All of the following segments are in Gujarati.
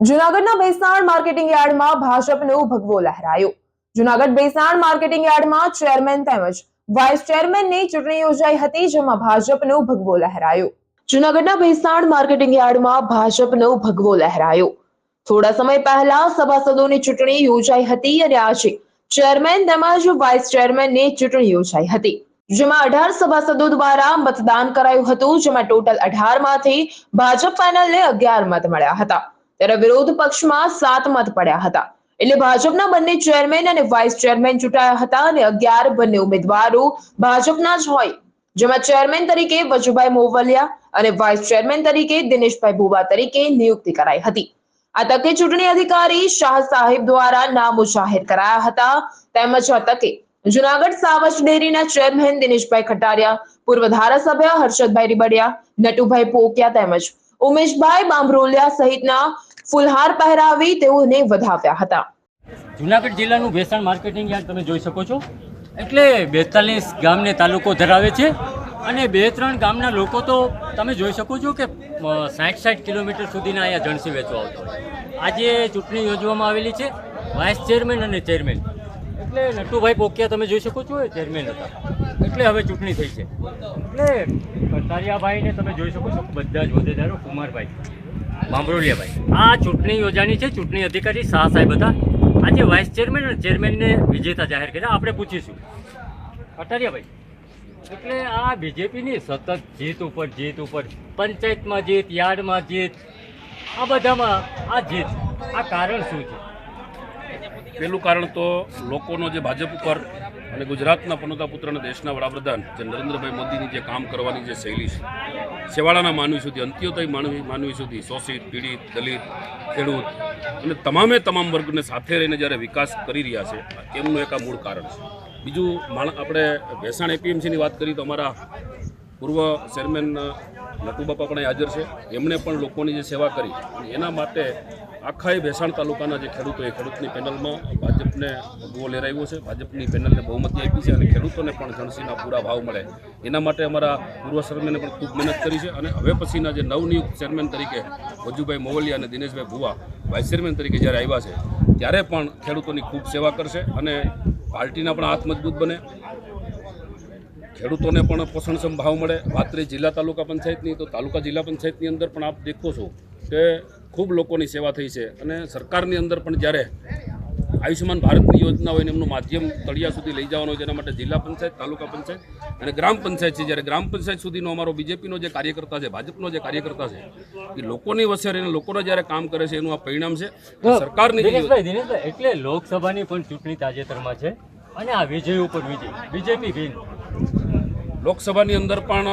જુનાગઢના ભેસાણ માર્કેટિંગ યાર્ડમાં ભાજપનો ભગવો લહેરાયો. જુનાગઢ ભેસાણ માર્કેટિંગ યાર્ડમાં ચેરમેન તેમજ વાઇસ ચેરમેનની ચૂંટણી યોજાઈ હતી, જેમાં ભાજપનો ભગવો લહેરાયો. જુનાગઢના ભેસાણ માર્કેટિંગ યાર્ડમાં ભાજપનો ભગવો લહેરાયો. થોડા સમય પહેલા સભાસદોની ચૂંટણી યોજાઈ હતી અને આજે ચેરમેન તેમજ વાઇસ ચેરમેનની ચૂંટણી યોજાઈ હતી, જેમાં અઢાર સભાસદો દ્વારા મતદાન કરાયું હતું, જેમાં ટોટલ અઢારમાંથી ભાજપ પેનલને અગિયાર મત મળ્યા હતા. ત્યારે વિરોધ પક્ષમાં સાત મત પડ્યા હતા. એટલે ભાજપના બંને ચેરમેન અને વાઇસ ચેરમેન ચૂંટાયા હતા અને અગિયાર બંને ઉમેદવારો ભાજપના જ હોય. જેમાં ચેરમેન તરીકે વજુભાઈ મોવલિયા અને વાઇસ ચેરમેન તરીકે દિનેશભાઈ ભુવા તરીકે નિયુક્તિ કરાઈ હતી. આ તકે ચૂંટણી અધિકારી શાહ સાહેબ દ્વારા નામો જાહેર કરાયા હતા. તેમજ આ તકે જુનાગઢ સાવજ ડેરીના ચેરમેન દિનેશભાઈ ખટારિયા, પૂર્વ ધારાસભ્ય હર્ષદભાઈ રીબડિયા, નટુભાઈ પોકિયા તેમજ ઉમેશભાઈ બાંભરોલિયા સહિતના ફુલહાર પહેરાવી તેઓને વધાવ્યા હતા. જુનાગઢ જિલ્લાનું વેસણ માર્કેટિંગ યાર્ડ તમે જોઈ શકો છો. એટલે બેતાલીસ ગામને તાલુકો ધરાવે છે અને બે ત્રણ ગામના લોકો તો તમે જોઈ શકો છો કે સાઠ સાઠ કિલોમીટર સુધીના અહીંયા જણસી વેચવા આવતો આજે ચૂંટણી યોજવામાં આવેલી છે, વાઇસ ચેરમેન અને ચેરમેન. એટલે નટુભાઈ પોકિયા તમે જોઈ શકો છો એ ચેરમેન હતા. એટલે હવે ચૂંટણી થઈ છે. એટલે કટારિયાભાઈને તમે જોઈ શકો છો, બધા જ હોદ્દેદારો, કુમારભાઈ. બાંભરોલિયાભાઈ આ ચૂંટણી યોજાની છે. ચૂંટણી અધિકારી શાહ સાહેબ હતા. આજે વાઇસ ચેરમેન અને ચેરમેનને વિજેતા જાહેર કર્યા. આપણે પૂછીશું. અટારિયાભાઈ એટલે આ બીજેપીની સતત જીત ઉપર જીત ઉપર, પંચાયતમાં જીત, યાર્ડમાં જીત, આ બધામાં આ જીત, આ કારણ શું છે? પહેલું કારણ તો લોકોનો જે ભાજપ ઉપર અને ગુજરાતના પનોતા પુત્ર અને દેશના વડાપ્રધાન જે નરેન્દ્રભાઈ મોદીની જે કામ કરવાની જે શૈલી છે, છેવાડાના માનવી સુધી, અંત્યોદય માનવી માનવી સુધી શોષિત, પીડિત, દલિત, ખેડૂત અને તમામે તમામ વર્ગને સાથે રહીને જ્યારે વિકાસ કરી રહ્યા છે એમનું એક આ મૂળ કારણ છે. બીજું, માણ આપણે ભેસાણ એપીએમસીની વાત કરીએ તો અમારા પૂર્વ ચેરમેન નટુબાપા પણ હાજર છે. એમણે પણ લોકોની જે સેવા કરી અને એના માટે આખા એ ભેસાણ તાલુકાના જે ખેડૂતો એ ખેડૂતની પેનલમાં ભાજપને ભગવો લહેરાવ્યો છે. ભાજપની પેનલને બહુમતી આપી છે અને ખેડૂતોને પણ જણસીના પૂરા ભાવ મળે. એના માટે અમારા પૂર્વ ચેરમેને પણ ખૂબ મહેનત કરી છે અને હવે પછીના જે નવનિયુક્ત ચેરમેન તરીકે વજુભાઈ મોવલિયા અને દિનેશભાઈ ભુવા વાઇસ ચેરમેન તરીકે જ્યારે આવ્યા છે, ત્યારે પણ ખેડૂતોની ખૂબ સેવા કરશે અને પાર્ટીના પણ હાથ મજબૂત બને. ખેડૂતોને પણ પોષણક્ષમ ભાવ મળે. વાત જિલ્લા તાલુકા પંચાયતની તો તાલુકા જિલ્લા પંચાયતની અંદર પણ આપ દેખો છો કે ખૂબ લોકોની સેવા થઈ છે. અને સરકારની અંદર પણ જ્યારે આયુષ્યમાન ભારતની યોજના હોય ને એમનું માધ્યમ તળિયા સુધી લઈ જવાનું હોય તેના માટે જિલ્લા પંચાયત તાલુકા પંચાયત અને ગ્રામ પંચાયત છે. જ્યારે ગ્રામ પંચાયત સુધીનો અમારો બીજેપીનો જે કાર્યકર્તા છે ભાજપનો જે કાર્યકર્તા છે એ લોકોની વચ્ચે રહીને લોકોના જ્યારે કામ કરે છે એનું આ પરિણામ છે. સરકારની દિનેશભાઈ એટલે લોકસભાની પણ ચૂંટણી તાજેતરમાં છે અને આ વિજય ઉપર વિજય બીજેપી વિન લોકસભાની અંદર પણ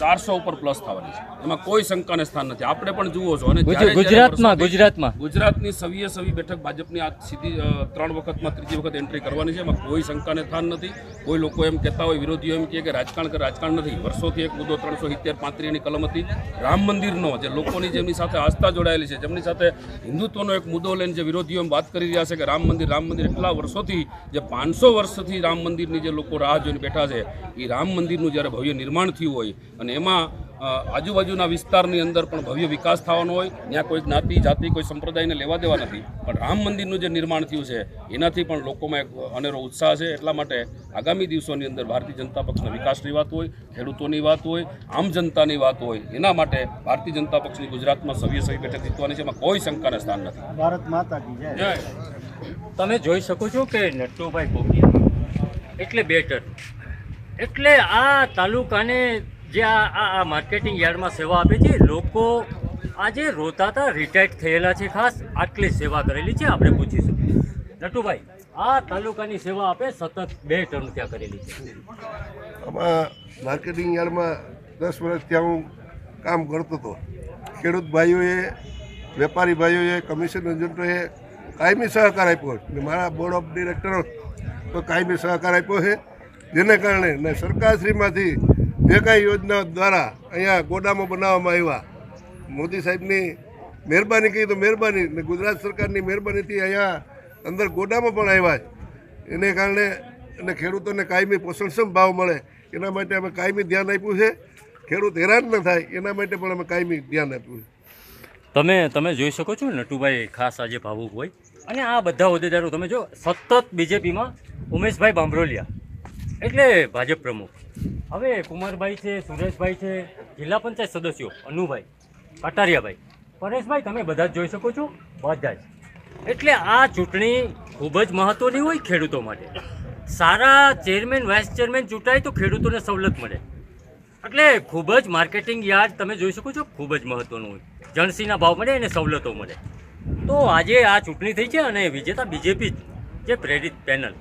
ચારસો ઉપર પ્લસ થવાની છે. એમાં કોઈ શંકાને સ્થાન નથી. આપણે પણ જુઓ છો અને ગુજરાતમાં ગુજરાતમાં. ગુજરાતની સવીએ સવી બેઠક ભાજપની આ સીધી ત્રણ વખતમાં ત્રીજી વખત એન્ટ્રી કરવાની છે. એમાં કોઈ શંકાને સ્થાન નથી. કોઈ લોકો એમ કહેતા હોય વિરોધીઓ એમ કહે કે રાજકારણ કે રાજકારણ નથી. વર્ષોથી એક મુદ્દો ત્રણસો સિત્તેર પાંત્રીસની કલમ હતી. રામ મંદિરનો જે લોકોની જેમની સાથે આસ્થા જોડાયેલી છે જેમની સાથે હિન્દુત્વનો એક મુદ્દો લઈને જે વિરોધીઓ એમ વાત કરી રહ્યા છે કે રામ મંદિર રામ મંદિર એટલા વર્ષોથી જે પાંચસો વર્ષથી રામ મંદિરની જે લોકો રાહ જોઈને બેઠા છે એ રામ મંદિરનું જ્યારે ભવ્ય નિર્માણ થયું હોય અને એમાં આજુબાજુના વિસ્તારની અંદર પણ ભવ્ય વિકાસ થવાનો હોય ત્યાં કોઈ જ્ઞાતિ જાતિ કોઈ સંપ્રદાયને લેવા દેવા નથી. પણ રામ મંદિરનું જે નિર્માણ થયું છે એનાથી પણ લોકોમાં એક અનેરો ઉત્સાહ છે. એટલા માટે આગામી દિવસોની અંદર ભારતીય જનતા પક્ષના વિકાસની વાત હોય ખેડૂતોની વાત હોય આમ જનતાની વાત હોય એના માટે ભારતીય જનતા પક્ષની ગુજરાતમાં સવ્ય સભ્ય બેઠક જીતવાની છે. એમાં કોઈ શંકાને સ્થાન નથી. ભારત માતા જય. જય. તમે જોઈ શકો છો કે નટુભાઈ એટલે બેટર. એટલે આ તાલુકાને જે આ આ માર્કેટિંગ યાર્ડમાં સેવા આપે છે, લોકો આજે રોતા હતા રિટાયર્ડ થયેલા છે ખાસ, આટલી સેવા કરેલી છે, આપણે પૂછીશું. નટુભાઈ, આ તાલુકાની સેવા આપે, સતત બે ટર્મ ત્યાં કરેલી છે. આમાં માર્કેટિંગ યાર્ડમાં દસ વર્ષ ત્યાં હું કામ કરતો હતો. ખેડૂત ભાઈઓએ, વેપારી ભાઈઓએ, કમિશન એજન્ટોએ કાયમી સહકાર આપ્યો છે. મારા બોર્ડ ઓફ ડિરેક્ટરો તો કાયમી સહકાર આપ્યો છે. જેને કારણે ને સરકારશ્રીમાંથી જે કાંઈ યોજના દ્વારા અહીંયા ગોડામો બનાવવામાં આવ્યા. મોદી સાહેબની મહેરબાની કહી તો મહેરબાની. ને ગુજરાત સરકારની મહેરબાનીથી અહીંયા અંદર ગોડામાં પણ આવ્યા એને કારણે અને ખેડૂતોને કાયમી પોષણક્ષમ ભાવ મળે. એના માટે અમે કાયમી ધ્યાન આપ્યું છે. ખેડૂત હેરાન ન થાય. એના માટે પણ અમે કાયમી ધ્યાન આપ્યું છે. તમે તમે જોઈ શકો છો નટુભાઈ ખાસ આજે ભાવુક હોય. અને આ બધા હોદ્દેદારો, તમે જો, સતત બીજેપીમાં ઉમેશભાઈ બાંભરોલિયા. એટલે ભાજપ પ્રમુખ. હવે કુમારભાઈ છે, સુરેશભાઈ છે, જિલ્લા પંચાયત સદસ્યો, અનુભાઈ, કટારિયાભાઈ. પરેશભાઈ, તમે બધા જ જોઈ શકો છો, બધા જ. એટલે આ ચૂંટણી ખૂબ જ મહત્ત્વની હોય ખેડૂતો માટે. સારા ચેરમેન, વાઇસ ચેરમેન ચૂંટાય તો ખેડૂતોને સવલત મળે. એટલે ખૂબ જ માર્કેટિંગ યાર્ડ તમે જોઈ શકો છો, ખૂબ જ મહત્ત્વનું હોય. જણસીના ભાવ મળે અને સવલતો મળે. તો આજે આ ચૂંટણી થઈ છે અને વિજેતા બીજેપી જે પ્રેરિત પેનલ.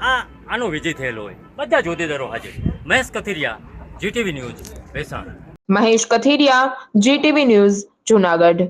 આ આનો વિજય થયેલો હોય. બધા જ હોદ્દેદારો હાજર. Mahesh Kathiriya GTV news Mahesh Kathiriya GTV news, Junagadh.